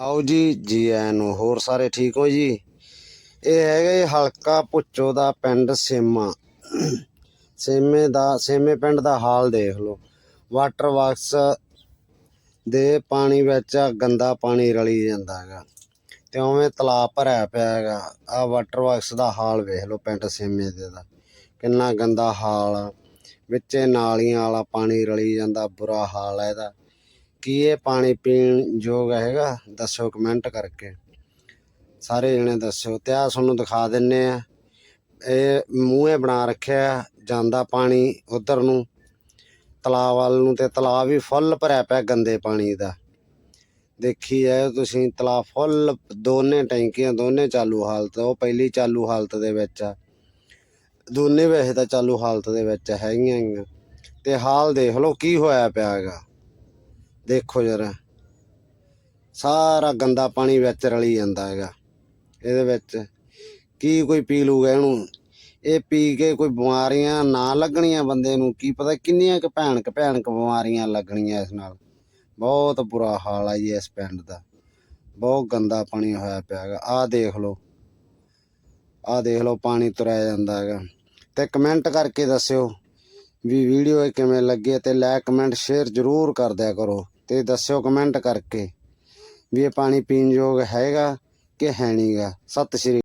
ਆਓ ਜੀ ਜੀ ਆਇਆਂ ਨੂੰ ਹੋਰ ਸਾਰੇ ਠੀਕ ਹੋ ਜੀ? ਇਹ ਹੈਗਾ ਜੀ ਹਲਕਾ ਪੁੱਚੋ ਦਾ ਪਿੰਡ ਸੇਮਾ। ਸੇਮੇ ਦਾ, ਸੇਮੇ ਪਿੰਡ ਦਾ ਹਾਲ ਦੇਖ ਲਓ। ਵਾਟਰ ਵਰਕਸ ਦੇ ਪਾਣੀ ਵਿੱਚ ਗੰਦਾ ਪਾਣੀ ਰਲੀ ਜਾਂਦਾ ਹੈਗਾ। ਤੇ ਉਵੇਂ ਤਲਾਬ ਭਰਿਆ ਪਿਆ ਹੈਗਾ। ਆ ਵਾਟਰ ਵਰਕਸ ਦਾ ਹਾਲ ਵੇਖ ਲਓ ਪਿੰਡ ਸੇਮੇ ਦੇ ਦਾ। ਕਿੰਨਾ ਗੰਦਾ ਹਾਲ ਆ। ਵਿੱਚੇ ਨਾਲੀਆਂ ਵਾਲਾ ਪਾਣੀ ਰਲੀ ਜਾਂਦਾ, ਬੁਰਾ ਹਾਲ ਹੈ ਇਹਦਾ। ਕੀ ਇਹ ਪਾਣੀ ਪੀਣ ਯੋਗ ਹੈਗਾ? ਦੱਸੋ ਕਮੈਂਟ ਕਰਕੇ। ਸਾਰੇ ਜਣੇ ਦੱਸਿਓ ਤੇ ਆ ਤੁਹਾਨੂੰ ਦਿਖਾ ਦਿੰਨੇ ਆ। ਇਹ ਮੂੰਹੇ ਬਣਾ ਰੱਖਿਆ ਜਾਂਦਾ ਪਾਣੀ ਉਧਰ ਨੂੰ। ਤਲਾਬ ਵੱਲ ਨੂੰ ਤੇ ਤਲਾਬ ਵੀ ਫੁੱਲ ਭਰਿਆ ਪਿਆ ਗੰਦੇ ਪਾਣੀ ਦਾ। ਦੇਖੀ ਜਾਇਓ ਤੁਸੀਂ, ਤਲਾਬ ਫੁੱਲ ਦੋਨੇ ਟੈਂਕੀਆਂ, ਦੋਨੇ ਚਾਲੂ ਹਾਲਤ, ਉਹ ਪਹਿਲੀ ਚਾਲੂ ਹਾਲਤ ਦੇ ਵਿੱਚ ਆ। ਦੋਨੇ ਵੈਸੇ ਤਾਂ ਚਾਲੂ ਹਾਲਤ ਦੇ ਵਿੱਚ ਹੈਗੀਆਂ ਹੈਗੀਆਂ। ਤੇ ਹਾਲ ਦੇਖ ਲਓ ਕੀ ਹੋਇਆ ਪਿਆ ਹੈਗਾ। ਦੇਖੋ ਜਰਾ ਸਾਰਾ ਗੰਦਾ ਪਾਣੀ ਵਿੱਚ ਰਲੀ ਜਾਂਦਾ ਹੈਗਾ। ਇਹਦੇ ਵਿੱਚ ਕੀ ਕੋਈ ਪੀ ਲੂਗਾ ਇਹਨੂੰ? ਇਹ ਪੀ ਕੇ ਕੋਈ ਬਿਮਾਰੀਆਂ ਨਾ ਲੱਗਣੀਆਂ ਬੰਦੇ ਨੂੰ। ਕੀ ਪਤਾ ਕਿੰਨੀਆਂ ਕੁ ਭੈਣਕ ਭੈਣਕ ਬਿਮਾਰੀਆਂ ਲੱਗਣੀਆਂ ਇਸ ਨਾਲ। ਬਹੁਤ ਬੁਰਾ ਹਾਲ ਆ ਜੀ ਇਸ ਪਿੰਡ ਦਾ। ਬਹੁਤ ਗੰਦਾ ਪਾਣੀ ਹੋਇਆ ਪਿਆ ਹੈਗਾ। ਆਹ ਦੇਖ ਲਓ। ਆਹ ਦੇਖ ਲਓ ਪਾਣੀ ਤੁਰਿਆ ਜਾਂਦਾ ਹੈਗਾ। ਤੇ ਕਮੈਂਟ ਕਰਕੇ ਦੱਸਿਓ ਵੀ ਵੀਡੀਓ ਕਿਵੇਂ ਲੱਗੀ ਹੈ ਤੇ ਲਾਈਕ ਕਮੈਂਟ ਸ਼ੇਅਰ ਜ਼ਰੂਰ ਕਰ ਦਿਆ ਕਰੋ। ਤੇ ਦੱਸਿਓ ਕਮੈਂਟ ਕਰਕੇ ਵੀ ਇਹ ਪਾਣੀ ਪੀਣ ਯੋਗ ਹੈਗਾ ਕਿ ਹੈ ਨਹੀਂਗਾ ਸਤਿ ਸ਼੍ਰੀ